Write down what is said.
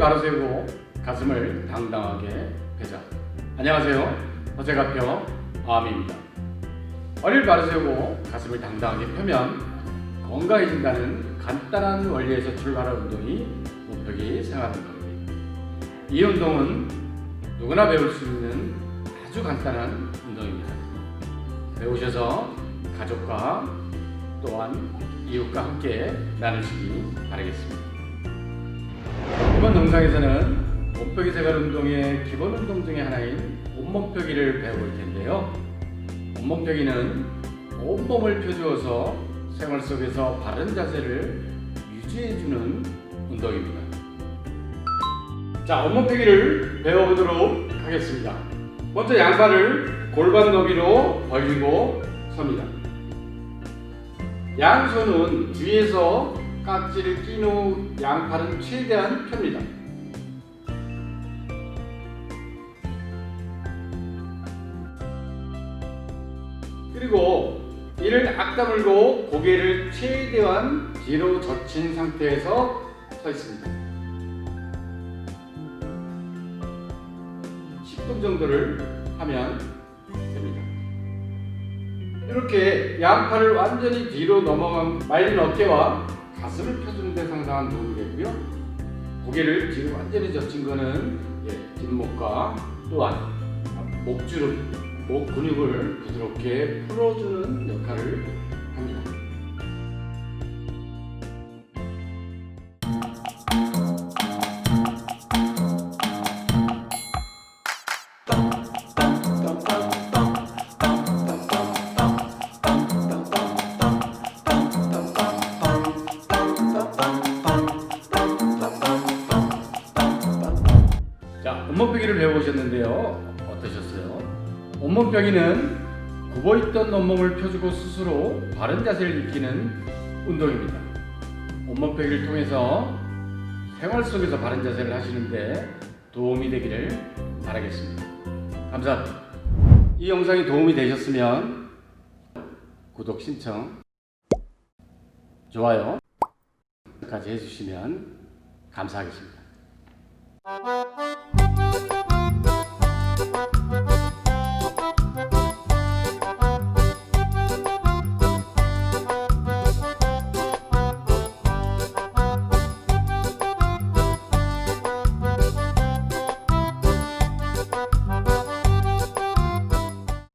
바로 세우고 가슴을 당당하게 펴자. 안녕하세요. 허세가표 아미입니다. 허리를 바로 세우고 가슴을 당당하게 펴면 건강해진다는 간단한 원리에서 출발한 운동이 몸표기 생활 운동입니다. 이 운동은 누구나 배울 수 있는 아주 간단한 운동입니다. 배우셔서 가족과 또한 이웃과 함께 나누시기 바라겠습니다. 이번 영상에서는 몸빼기 생활 운동의 기본 운동 중에 하나인 온몸펴기를 배워볼 텐데요. 온몸펴기는 온몸을 펴주어서 생활 속에서 바른 자세를 유지해주는 운동입니다. 자, 온몸펴기를 배워보도록 하겠습니다. 먼저 양발을 골반 너비로 벌리고 섭니다. 양손은 뒤에서 깍지를 낀 후 양팔은 최대한 펴니다. 그리고 이를 악다물고 고개를 최대한 뒤로 젖힌 상태에서 서 있습니다. 10분 정도를 하면 됩니다. 이렇게 양팔을 완전히 뒤로 넘어간 말린 어깨와 가슴을 펴주는 데 상당한 도움이 되고요. 고개를 뒤로 완전히 젖힌 거는 예, 뒷목과 또한 목주름, 목 근육을 부드럽게 풀어주는 역할을 온몸빼기를 배워보셨는데요. 어떠셨어요? 온몸빼기는 굽어있던 온몸을 펴주고 스스로 바른 자세를 익히는 운동입니다. 온몸빼기를 통해서 생활 속에서 바른 자세를 하시는데 도움이 되기를 바라겠습니다. 감사합니다. 이 영상이 도움이 되셨으면 구독 신청, 좋아요 까지 해주시면 감사하겠습니다. Thank you.